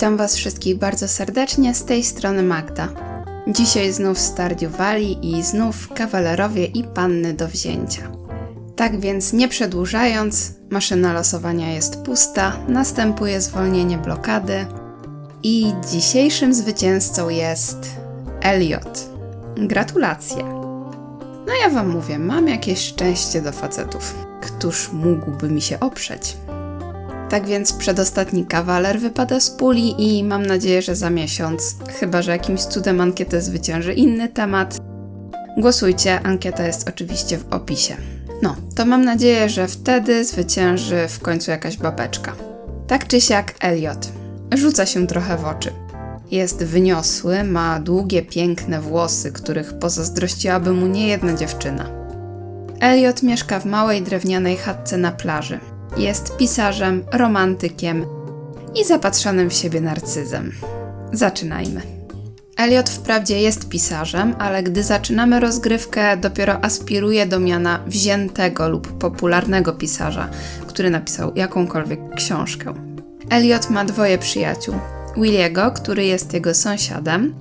Witam Was wszystkich bardzo serdecznie z tej strony Magda. Dzisiaj znów Stardew i znów kawalerowie i panny do wzięcia. Tak więc nie przedłużając, maszyna losowania jest pusta, następuje zwolnienie blokady i dzisiejszym zwycięzcą jest Elliot. Gratulacje. No ja Wam mówię, mam jakieś szczęście do facetów. Któż mógłby mi się oprzeć? Tak więc przedostatni kawaler wypada z puli i mam nadzieję, że za miesiąc, chyba że jakimś cudem ankietę zwycięży inny temat. Głosujcie, ankieta jest oczywiście w opisie. No, to mam nadzieję, że wtedy zwycięży w końcu jakaś babeczka. Tak czy siak Elliot. Rzuca się trochę w oczy. Jest wyniosły, ma długie, piękne włosy, których pozazdrościłaby mu niejedna dziewczyna. Elliot mieszka w małej drewnianej chatce na plaży. Jest pisarzem, romantykiem i zapatrzonym w siebie narcyzem. Zaczynajmy. Elliot wprawdzie jest pisarzem, ale gdy zaczynamy rozgrywkę, dopiero aspiruje do miana wziętego lub popularnego pisarza, który napisał jakąkolwiek książkę. Elliot ma dwoje przyjaciół. Williego, który jest jego sąsiadem,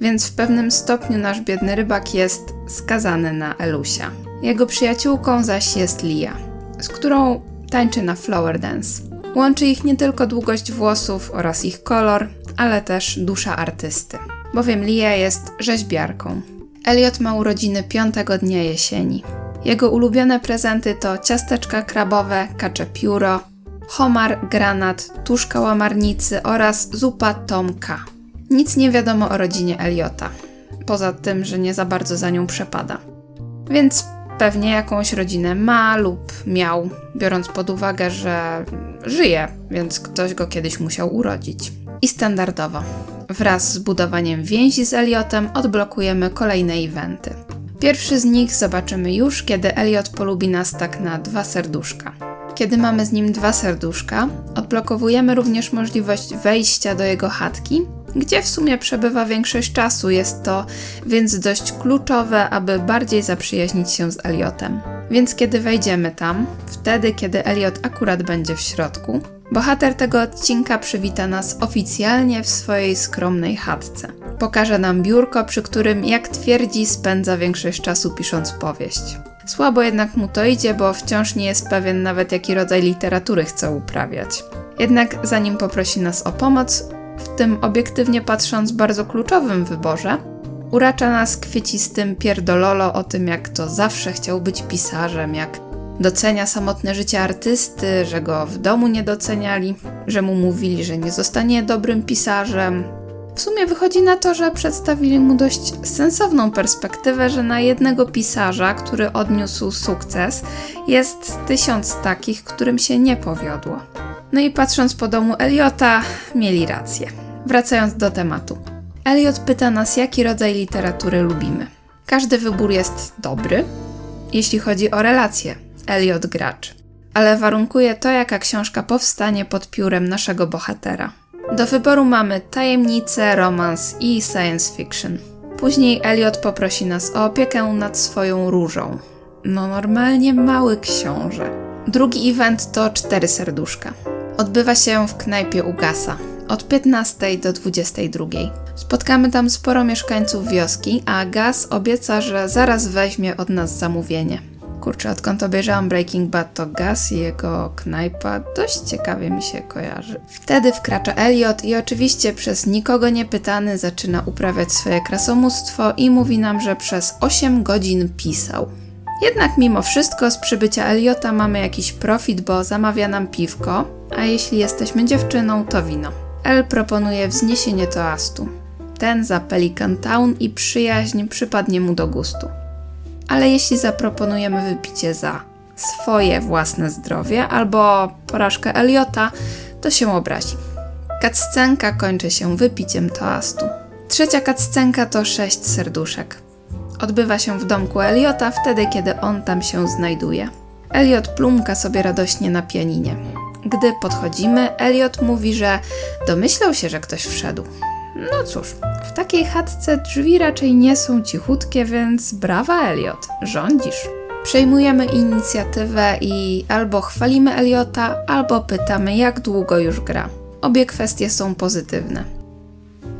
więc w pewnym stopniu nasz biedny rybak jest skazany na Elusia. Jego przyjaciółką zaś jest Lia, z którą tańczy na flower dance. Łączy ich nie tylko długość włosów oraz ich kolor, ale też dusza artysty, bowiem Lia jest rzeźbiarką. Elliot ma urodziny piątego dnia jesieni. Jego ulubione prezenty to ciasteczka krabowe, kacze pióro, homar, granat, tuszka łamarnicy oraz zupa Tomka. Nic nie wiadomo o rodzinie Eliota, poza tym, że nie za bardzo za nią przepada. Więc pewnie jakąś rodzinę ma lub miał, biorąc pod uwagę, że żyje, więc ktoś go kiedyś musiał urodzić. I standardowo, wraz z budowaniem więzi z Eliotem odblokujemy kolejne eventy. Pierwszy z nich zobaczymy już, kiedy Eliot polubi nas tak na dwa serduszka. Kiedy mamy z nim dwa serduszka, odblokowujemy również możliwość wejścia do jego chatki, gdzie w sumie przebywa większość czasu. Jest to więc dość kluczowe, aby bardziej zaprzyjaźnić się z Eliotem. Więc kiedy wejdziemy tam, wtedy kiedy Eliot akurat będzie w środku, bohater tego odcinka przywita nas oficjalnie w swojej skromnej chatce. Pokaże nam biurko, przy którym, jak twierdzi, spędza większość czasu pisząc powieść. Słabo jednak mu to idzie, bo wciąż nie jest pewien nawet jaki rodzaj literatury chce uprawiać. Jednak zanim poprosi nas o pomoc, w tym obiektywnie patrząc bardzo kluczowym wyborze, uracza nas kwiecistym pierdololo o tym, jak to zawsze chciał być pisarzem, jak docenia samotne życie artysty, że go w domu nie doceniali, że mu mówili, że nie zostanie dobrym pisarzem. W sumie wychodzi na to, że przedstawili mu dość sensowną perspektywę, że na jednego pisarza, który odniósł sukces, jest tysiąc takich, którym się nie powiodło. No i patrząc po domu Eliota, mieli rację. Wracając do tematu. Eliot pyta nas, jaki rodzaj literatury lubimy. Każdy wybór jest dobry, jeśli chodzi o relacje Eliot gracz, ale warunkuje to, jaka książka powstanie pod piórem naszego bohatera. Do wyboru mamy tajemnicę, romans i science fiction. Później Eliot poprosi nas o opiekę nad swoją różą. No normalnie mały książę. Drugi event to cztery serduszka. Odbywa się w knajpie Ugasa od 15 do 22. Spotkamy tam sporo mieszkańców wioski, a Gas obieca, że zaraz weźmie od nas zamówienie. Kurczę, odkąd obejrzałam Breaking Bad, to Gas i jego knajpa dość ciekawie mi się kojarzy. Wtedy wkracza Elliot i oczywiście przez nikogo nie pytany zaczyna uprawiać swoje krasomóstwo i mówi nam, że przez 8 godzin pisał. Jednak mimo wszystko z przybycia Eliota mamy jakiś profit, bo zamawia nam piwko, a jeśli jesteśmy dziewczyną, to wino. El proponuje wzniesienie toastu. Ten za Pelican Town i przyjaźń przypadnie mu do gustu. Ale jeśli zaproponujemy wypicie za swoje własne zdrowie albo porażkę Eliota, to się obrazi. Kaccenka kończy się wypiciem toastu. Trzecia kaccenka to sześć serduszek. Odbywa się w domku Eliota wtedy, kiedy on tam się znajduje. Eliot plumka sobie radośnie na pianinie. Gdy podchodzimy, Elliot mówi, że domyślał się, że ktoś wszedł. No cóż, w takiej chatce drzwi raczej nie są cichutkie, więc brawa Elliot, rządzisz. Przejmujemy inicjatywę i albo chwalimy Eliota, albo pytamy, jak długo już gra. Obie kwestie są pozytywne.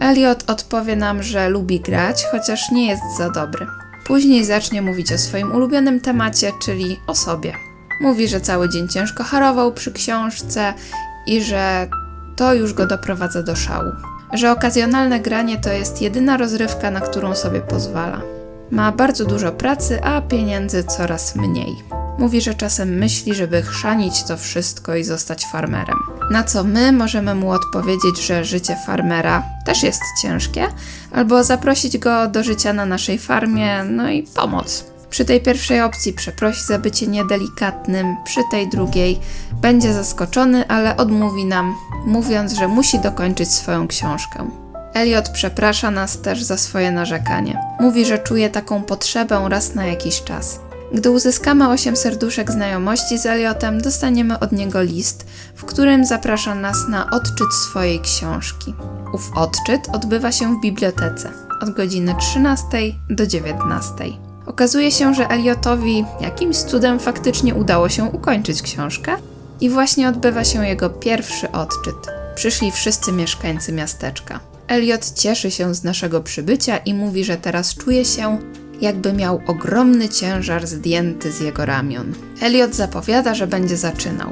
Elliot odpowie nam, że lubi grać, chociaż nie jest za dobry. Później zacznie mówić o swoim ulubionym temacie, czyli o sobie. Mówi, że cały dzień ciężko harował przy książce i że to już go doprowadza do szału. Że okazjonalne granie to jest jedyna rozrywka, na którą sobie pozwala. Ma bardzo dużo pracy, a pieniędzy coraz mniej. Mówi, że czasem myśli, żeby chrzanić to wszystko i zostać farmerem. Na co my możemy mu odpowiedzieć, że życie farmera też jest ciężkie, albo zaprosić go do życia na naszej farmie, no i pomoc. Przy tej pierwszej opcji przeprosi za bycie niedelikatnym, przy tej drugiej będzie zaskoczony, ale odmówi nam, mówiąc, że musi dokończyć swoją książkę. Elliot przeprasza nas też za swoje narzekanie. Mówi, że czuje taką potrzebę raz na jakiś czas. Gdy uzyskamy 8 serduszek znajomości z Eliotem, dostaniemy od niego list, w którym zaprasza nas na odczyt swojej książki. Ów odczyt odbywa się w bibliotece od godziny 13 do 19. Okazuje się, że Eliotowi jakimś cudem faktycznie udało się ukończyć książkę i właśnie odbywa się jego pierwszy odczyt. Przyszli wszyscy mieszkańcy miasteczka. Elliot cieszy się z naszego przybycia i mówi, że teraz czuje się jakby miał ogromny ciężar zdjęty z jego ramion. Elliot zapowiada, że będzie zaczynał.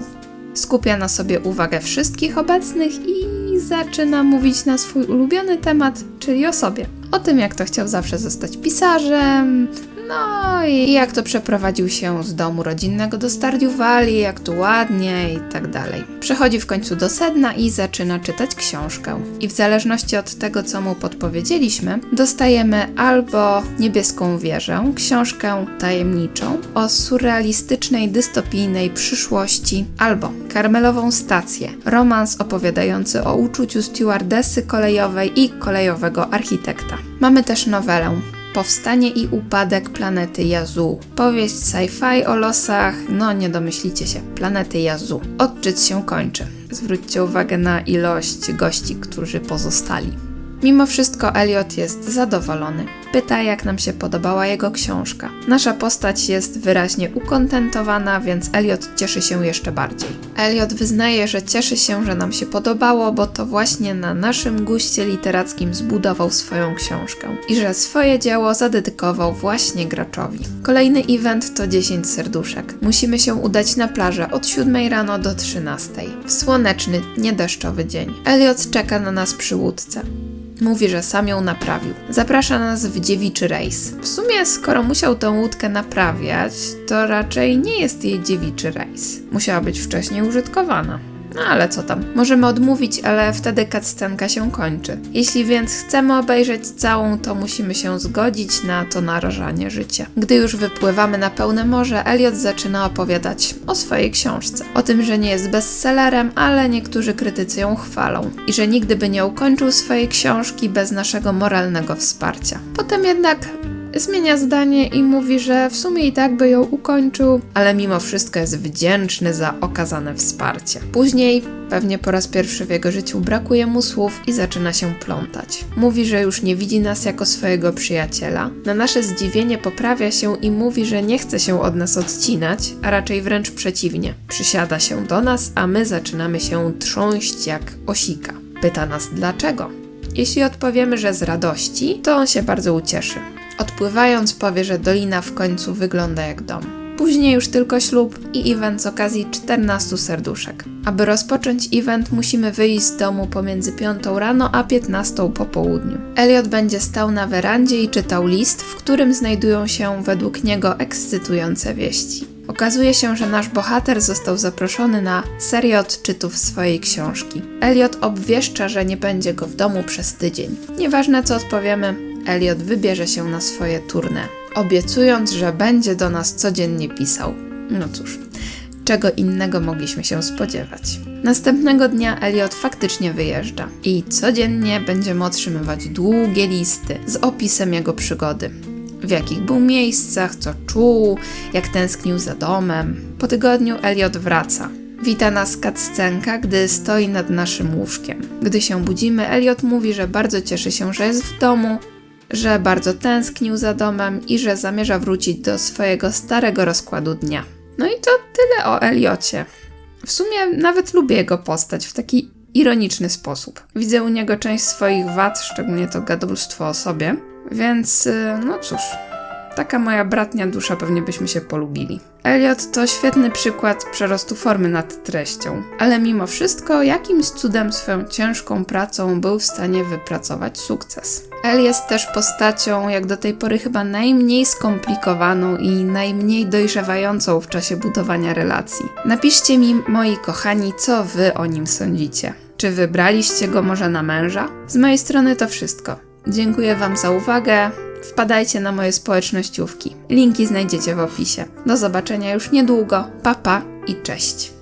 Skupia na sobie uwagę wszystkich obecnych i zaczyna mówić na swój ulubiony temat, czyli o sobie. O tym, jak to chciał zawsze zostać pisarzem, no i jak to przeprowadził się z domu rodzinnego do Stardew Valley, jak tu ładnie i tak dalej. Przechodzi w końcu do sedna i zaczyna czytać książkę. I w zależności od tego, co mu podpowiedzieliśmy, dostajemy albo Niebieską Wieżę, książkę tajemniczą o surrealistycznej, dystopijnej przyszłości, albo Karmelową Stację, romans opowiadający o uczuciu stewardessy kolejowej i kolejowego architekta. Mamy też nowelę Powstanie i upadek planety Yazoo. Powieść sci-fi o losach, no nie domyślicie się, planety Yazoo. Odczyt się kończy. Zwróćcie uwagę na ilość gości, którzy pozostali. Mimo wszystko Elliot jest zadowolony. Pyta, jak nam się podobała jego książka. Nasza postać jest wyraźnie ukontentowana, więc Elliot cieszy się jeszcze bardziej. Elliot wyznaje, że cieszy się, że nam się podobało, bo to właśnie na naszym guście literackim zbudował swoją książkę i że swoje dzieło zadedykował właśnie graczowi. Kolejny event to 10 serduszek. Musimy się udać na plażę od 7 rano do 13. W słoneczny, niedeszczowy dzień. Elliot czeka na nas przy łódce. Mówi, że sam ją naprawił. Zaprasza nas w dziewiczy rejs. W sumie, skoro musiał tę łódkę naprawiać, to raczej nie jest jej dziewiczy rejs. Musiała być wcześniej użytkowana. No ale co tam? Możemy odmówić, ale wtedy cutscenka się kończy. Jeśli więc chcemy obejrzeć całą, to musimy się zgodzić na to narażanie życia. Gdy już wypływamy na pełne morze, Elliot zaczyna opowiadać o swojej książce. O tym, że nie jest bestsellerem, ale niektórzy krytycy ją chwalą. I że nigdy by nie ukończył swojej książki bez naszego moralnego wsparcia. Potem jednak zmienia zdanie i mówi, że w sumie i tak by ją ukończył, ale mimo wszystko jest wdzięczny za okazane wsparcie. Później, pewnie po raz pierwszy w jego życiu, brakuje mu słów i zaczyna się plątać. Mówi, że już nie widzi nas jako swojego przyjaciela. Na nasze zdziwienie poprawia się i mówi, że nie chce się od nas odcinać, a raczej wręcz przeciwnie. Przysiada się do nas, a my zaczynamy się trząść jak osika. Pyta nas dlaczego. Jeśli odpowiemy, że z radości, to on się bardzo ucieszy. Odpływając powie, że dolina w końcu wygląda jak dom. Później już tylko ślub i event z okazji 14 serduszek. Aby rozpocząć event, musimy wyjść z domu pomiędzy 5 rano a 15 po południu. Elliot będzie stał na werandzie i czytał list, w którym znajdują się według niego ekscytujące wieści. Okazuje się, że nasz bohater został zaproszony na serię odczytów swojej książki. Elliot obwieszcza, że nie będzie go w domu przez tydzień. Nieważne co odpowiemy, Elliot wybierze się na swoje tournée, obiecując, że będzie do nas codziennie pisał. No cóż, czego innego mogliśmy się spodziewać. Następnego dnia Elliot faktycznie wyjeżdża i codziennie będziemy otrzymywać długie listy z opisem jego przygody. W jakich był miejscach, co czuł, jak tęsknił za domem. Po tygodniu Elliot wraca. Wita nas kaccenka, gdy stoi nad naszym łóżkiem. Gdy się budzimy, Elliot mówi, że bardzo cieszy się, że jest w domu, że bardzo tęsknił za domem i że zamierza wrócić do swojego starego rozkładu dnia. No i to tyle o Eliocie. W sumie nawet lubię jego postać w taki ironiczny sposób. Widzę u niego część swoich wad, szczególnie to gadulstwo o sobie, więc y, no cóż, taka moja bratnia dusza pewnie byśmy się polubili. Elliot to świetny przykład przerostu formy nad treścią, ale mimo wszystko jakimś cudem swoją ciężką pracą był w stanie wypracować sukces. El jest też postacią, jak do tej pory chyba najmniej skomplikowaną i najmniej dojrzewającą w czasie budowania relacji. Napiszcie mi, moi kochani, co wy o nim sądzicie. Czy wybraliście go może na męża? Z mojej strony to wszystko. Dziękuję Wam za uwagę. Wpadajcie na moje społecznościówki. Linki znajdziecie w opisie. Do zobaczenia już niedługo. Papa pa i cześć.